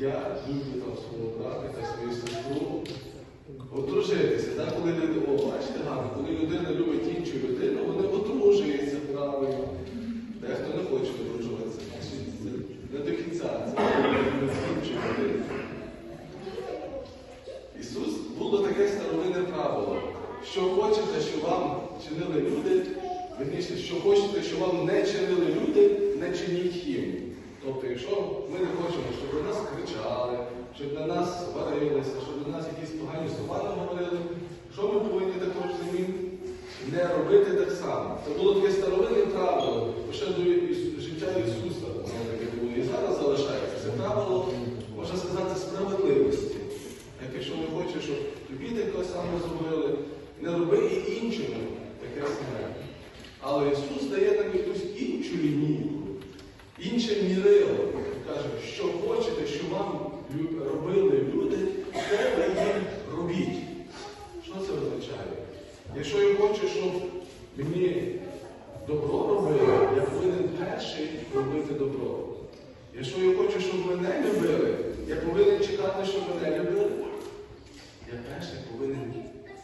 я люблю там свого братика, свою сестру. Одружитися, так? коли люди, о, бачите, гарно, коли людина любить іншу людину, вони одружуються правильно. Дехто не хоче одружуватися. Значить, не до кінця, це любить іншу людину. Ісус було таке старовинне правило. Що хочете, що вам чинили люди, верніше, що хочете, що вам не чинили люди, не чиніть їм. Тобто, якщо ми не хочемо, щоб на нас кричали, щоб на нас сварилися, щоб на нас якісь погані слова говорили, що ми повинні також самі не робити так само. Це було таке старовинне правило, ще до Ісу- життя Ісуса. Воно таке було і зараз залишається. Це правило, можна сказати, справедливості. Як якщо не хочеш, щоб тобі таке саме зробили, не роби і іншому таке саме. Але Ісус дає нам якусь іншу лінійку, інше мірило. Каже, що хочете, що вам лю- робили люди, те ви їм робіть. Що це означає? Якщо я хочу, щоб мені добро робили, я повинен перший робити добро. Якщо я хочу, щоб мене любили, я повинен чекати, щоб мене любили. Я перший повинен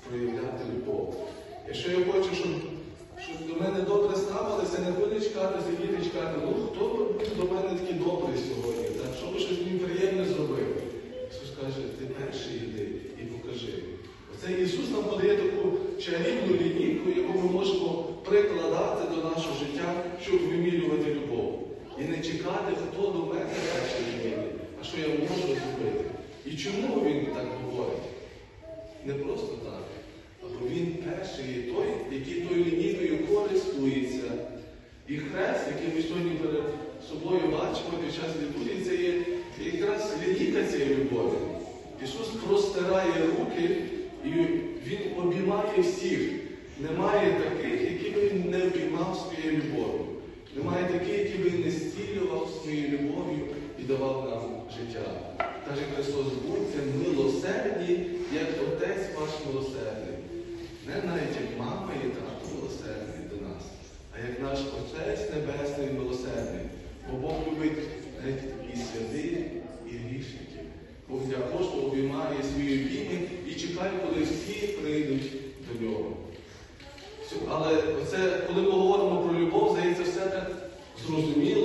проявляти любов. Якщо я хочу, щоб, щоб до мене добре ставилися, не повинен чекати, сидіти чекати, ну хто був до мене такий добрий сьогодні? Так, що би щось мені приємне зробив? Ісус каже, ти перший йди і покажи. Оце Ісус нам подає таку чарівну лінійку, яку ми можемо прикладати до нашого життя, щоб вимірювати любов. І не чекати, хто до мене перший йде, а я можу зробити. І чому він так говорить? Не просто так. Або він перший є той, який тою лінійкою користується. І хрест, який ми сьогодні перед собою бачимо під час літургії, це є якраз лінійка цієї любові. Ісус простирає руки і Він обіймає всіх. Немає таких, які би він не обіймав своєю любов'ю. Немає таких, які би не стілював своєю любов'ю життя. Каже Христос, будьте милосердні, як Отець ваш милосердний. Не навіть як мама і тато милосердний до нас, а як наш Отець Небесний милосердний. Бо Бог любить навіть і святих, і грішників. Бог для кожного обіймає свої обійми і чекає, коли всі прийдуть до нього. Але оце, коли ми говоримо про любов, здається, все так зрозуміло,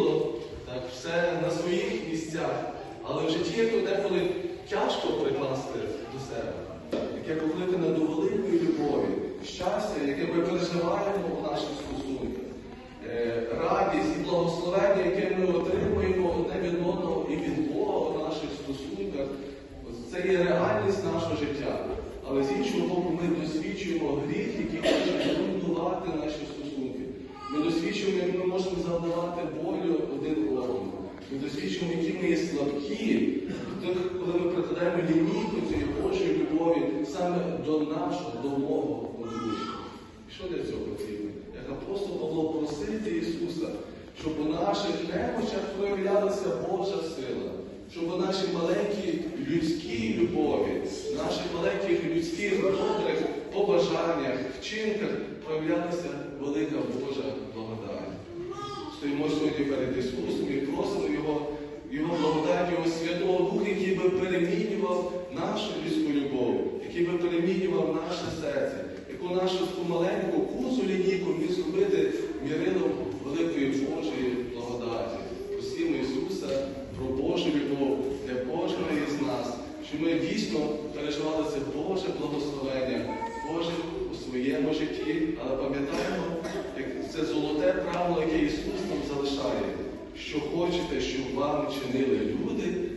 То деколи тяжко прикласти до себе, яке покликане до великої любові, щастя, яке ми переживаємо у наших стосунках, е, радість і благословення, яке ми отримуємо одне від одного і від Бога у наших стосунках. Це є реальність нашого життя. Але з іншого боку, ми досвідчуємо гріх, який може руйнувати наші стосунки. Ми досвідчуємо, як ми можемо завдавати болю один одному. Ми досвідчуємо, які ми є слабкі, коли ми прикладаємо лінійку цієї Божої любові саме до нашого, до мого подружжя. Що для цього потрібно? Як апостол Павло просити Ісуса, щоб у наших немочах проявлялася Божа сила, щоб у нашій маленькій людській любові, наших маленьких людських добрих побажаннях, вчинках проявлялася велика Божа благодать. Стоїмо сьогодні перед Ісусом і просимо благодать, Святого Духа, який би перемінював нашу людську любов, який би перемінював наше серце, яку нашу таку маленьку кузу лінійку міг зробити мірилом великої Божої благодаті. Просимо Ісуса про Божу любов для кожного із нас, щоб ми дійсно переживали це Боже благословення, Боже у своєму житті, але пам'ятаємо, як це золоте правило, яке Ісус нам залишає. Що хочете, щоб вам чинили люди,